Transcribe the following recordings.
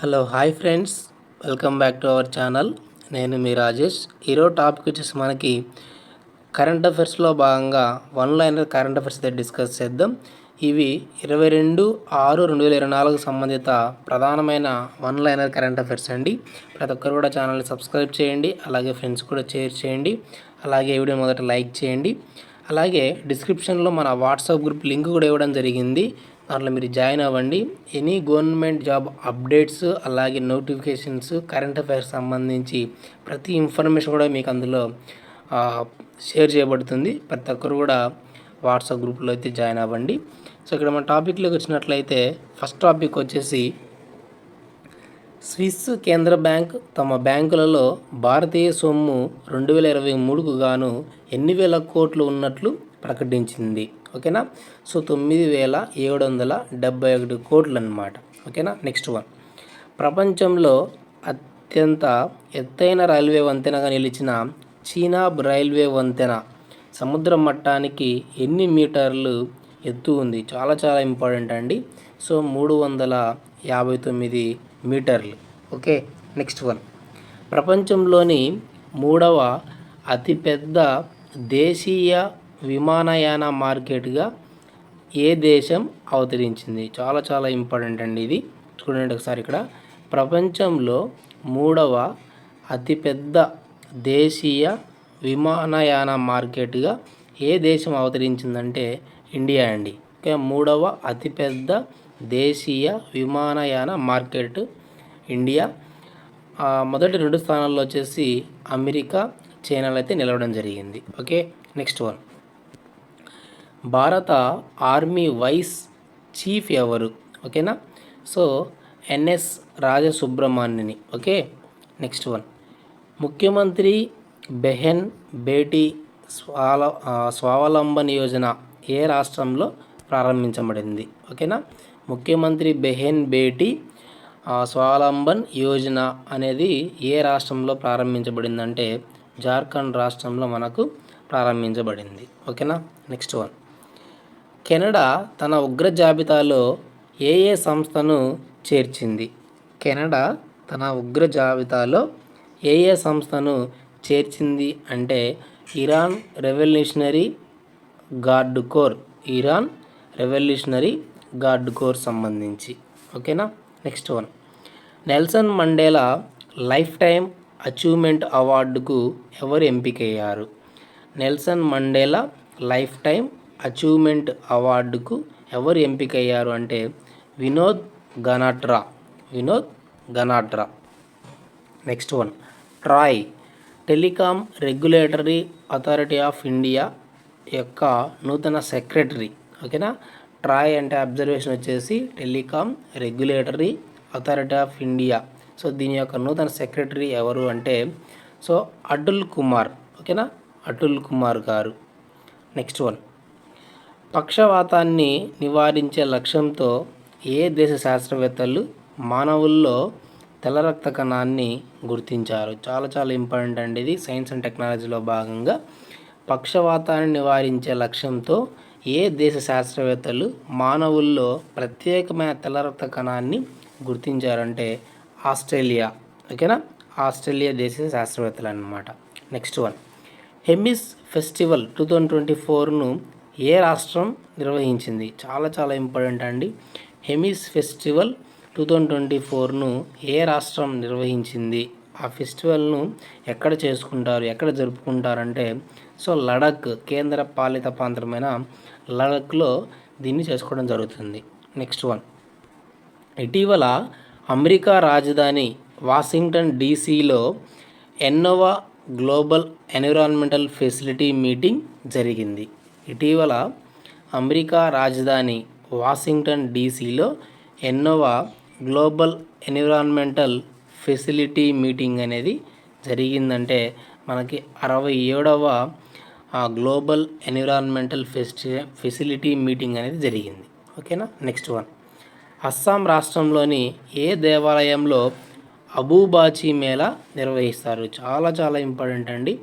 Hello hi friends welcome back to our channel నేను మీ రాజేష్. ఈరోజు టాపిక్ వచ్చేసి మనకి కరెంట్ అఫైర్స్లో భాగంగా వన్ లైనర్ కరెంట్ అఫైర్స్ అయితే డిస్కస్ చేద్దాం. ఇవి ఇరవై రెండు ఆరు రెండు వేల ఇరవై నాలుగు సంబంధిత ప్రధానమైన వన్ లైనర్ కరెంట్ అఫైర్స్ అండి. ప్రతి ఒక్కరు కూడా ఛానల్ని సబ్స్క్రైబ్ చేయండి. అలాగే ఫ్రెండ్స్ కూడా షేర్ చేయండి. అలాగే వీడియో మొదట లైక్ చేయండి. అలాగే డిస్క్రిప్షన్లో మన వాట్సాప్ గ్రూప్ లింక్ కూడా ఇవ్వడం జరిగింది. దాంట్లో మీరు జాయిన్ అవ్వండి. ఎనీ గవర్నమెంట్ జాబ్ అప్డేట్స్ అలాగే నోటిఫికేషన్స్ కరెంట్ అఫైర్స్ సంబంధించి ప్రతి ఇన్ఫర్మేషన్ కూడా మీకు అందులో షేర్ చేయబడుతుంది. ప్రతి ఒక్కరు కూడా వాట్సాప్ గ్రూప్లో అయితే జాయిన్ అవ్వండి. సో ఇక్కడ మన టాపిక్లోకి వచ్చినట్లయితే ఫస్ట్ టాపిక్ వచ్చేసి స్విస్ కేంద్ర బ్యాంక్ తమ బ్యాంకులలో భారతీయ సొమ్ము రెండు వేల ఇరవై మూడుకు గాను ఎన్ని వేల కోట్లు ఉన్నట్లు ప్రకటించింది. ఓకేనా? సో తొమ్మిది వేల ఏడు వందల డెబ్బై ఒకటి కోట్లు అన్నమాట ఓకేనా? Next one. ప్రపంచంలో అత్యంత ఎత్తైన రైల్వే వంతెనగా నిలిచిన చీనా రైల్వే వంతెన సముద్ర మట్టానికి ఎన్ని మీటర్లు ఎత్తు ఉంది? చాలా చాలా ఇంపార్టెంట్ అండి. సో మూడు వందల యాభై తొమ్మిది మీటర్లు. ఓకే? Next one. ప్రపంచంలోని మూడవ అతిపెద్ద దేశీయ విమానయాన మార్కెట్గా ఏ దేశం అవతరించింది? చాలా చాలా ఇంపార్టెంట్ అండి ఇది. చూడండి ఒకసారి ఇక్కడ. ప్రపంచంలో మూడవ అతిపెద్ద దేశీయ విమానయాన మార్కెట్గా ఏ దేశం అవతరించిందంటే ఇండియా అండి. ఓకే మూడవ అతిపెద్ద దేశీయ విమానయాన మార్కెట్ ఇండియా. మొదటి రెండు స్థానాల్లో వచ్చేసి అమెరికా చైనాలో అయితే నిలవడం జరిగింది. Okay next one. భారత ఆర్మీ వైస్ చీఫ్ ఎవరు? ఓకేనా సో ఎన్ఎస్ రాజసుబ్రహ్మణ్యని. ఓకే? Next one. ముఖ్యమంత్రి బెహెన్ బేటీ స్వాల స్వావలంబన్ యోజన ఏ రాష్ట్రంలో ప్రారంభించబడింది? ఓకేనా ముఖ్యమంత్రి బెహెన్ బేటీ స్వావలంబన్ యోజన అనేది ఏ రాష్ట్రంలో ప్రారంభించబడిందంటే జార్ఖండ్ రాష్ట్రంలో మనకు ప్రారంభించబడింది. ఓకేనా నెక్స్ట్ వన్. కెనడా తన ఉగ్ర జాబితాలో ఏ ఏ సంస్థను చేర్చింది? కెనడా తన ఉగ్ర జాబితాలో ఏ ఏ సంస్థను చేర్చింది అంటే Iran revolutionary guard corps Iran revolutionary guard corps సంబంధించి. ఓకేనా? Next one. Nelson Mandela lifetime achievement అవార్డుకు ఎవరు ఎంపికయ్యారు? Nelson Mandela life time achievement అవార్డుకు ఎవరు ఎంపికయ్యారు అంటే Vinod Ganatra Vinod Ganatra next one. TRAI telecom regulatory authority of India యొక్క నూతన సెక్రటరీ. ఓకేనా? ట్రాయ్ అంటే అబ్జర్వేషన్ వచ్చేసి telecom regulatory authority of India. So దీని యొక్క నూతన సెక్రటరీ ఎవరు అంటే సో అటుల్ కుమార్. ఓకేనా? అటుల్ కుమార్ గారు. Next one. పక్షవాతాన్ని నివారించే లక్ష్యంతో ఏ దేశ శాస్త్రవేత్తలు మానవుల్లో తెల్ల రక్త కణాన్ని గుర్తించారు? చాలా చాలా ఇంపార్టెంట్ అండి ఇది. సైన్స్ అండ్ టెక్నాలజీలో భాగంగా పక్షవాతాన్ని నివారించే లక్ష్యంతో ఏ దేశ శాస్త్రవేత్తలు మానవుల్లో ప్రత్యేకమైన తెల్ల రక్త కణాన్ని గుర్తించారంటే ఆస్ట్రేలియా. ఓకేనా? ఆస్ట్రేలియా దేశ శాస్త్రవేత్తలు అన్నమాట. Next one. Hemis festival two thousand twenty ఫోర్ను ఏ రాష్ట్రం నిర్వహించింది? చాలా చాలా ఇంపార్టెంట్ అండి. Hemis festival two thousand twenty ఫోర్ను ఏ రాష్ట్రం నిర్వహించింది? ఆ ఫెస్టివల్ను ఎక్కడ చేసుకుంటారు? ఎక్కడ జరుపుకుంటారంటే సో లడక్ కేంద్ర పాలిత ప్రాంతమైన లడఖ్లో దీన్ని చేసుకోవడం జరుగుతుంది. Next one. ఇటీవల అమెరికా రాజధాని వాషింగ్టన్ డీసీలో ఎన్నోవా గ్లోబల్ ఎన్విరాన్మెంటల్ ఫెసిలిటీ మీటింగ్ జరిగింది. ఇటీవల అమెరికా రాజధాని వాషింగ్టన్ డీసీలో ఎన్నోవా గ్లోబల్ ఎన్విరాన్మెంటల్ ఫెసిలిటీ మీటింగ్ అనేది జరిగిందంటే మనకి అరవై ఏడవ ఆ గ్లోబల్ ఎన్విరాన్మెంటల్ ఫెస్టి ఫెసిలిటీ మీటింగ్ అనేది జరిగింది. ఓకేనా? Next one. అస్సాం రాష్ట్రంలోని ఏ దేవాలయంలో అబూబాచి మేళా నిర్వహిస్తారు? చాలా చాలా ఇంపార్టెంట్ అండి.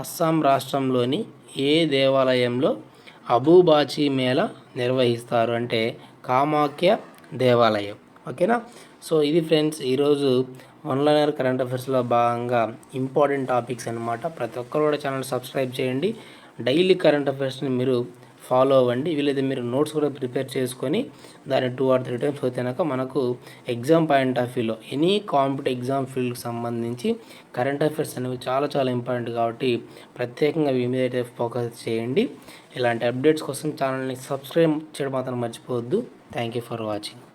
అస్సాం రాష్ట్రంలోని ఏ దేవాలయంలో అబూబాచి మేళ నిర్వహిస్తారు అంటే కామాఖ్య దేవాలయం. ఓకేనా? సో ఇది ఫ్రెండ్స్ ఈరోజు ఆన్లైన్ కరెంట్ అఫైర్స్లో భాగంగా ఇంపార్టెంట్ టాపిక్స్ అనమాట ప్రతి ఒక్కరు కూడా ఛానల్ సబ్స్క్రైబ్ చేయండి. డైలీ కరెంట్ అఫైర్స్ని మీరు ఫాలో అవ్వండి. వీలైతే మీరు నోట్స్ కూడా ప్రిపేర్ చేసుకొని దాన్ని టూ ఆర్ త్రీ టైమ్స్ వచ్చినాక మనకు ఎగ్జామ్ పాయింట్ ఆఫ్ వ్యూలో ఎనీ కాంపిటేటివ్ ఎగ్జామ్ ఫీల్డ్కి సంబంధించి కరెంట్ అఫైర్స్ అనేవి చాలా చాలా ఇంపార్టెంట్ కాబట్టి ప్రత్యేకంగా మీ మీద అయితే ఫోకస్ చేయండి. ఇలాంటి అప్డేట్స్ కోసం ఛానల్ని సబ్స్క్రైబ్ చేయడం మాత్రం మర్చిపోవద్దు. Thank you for watching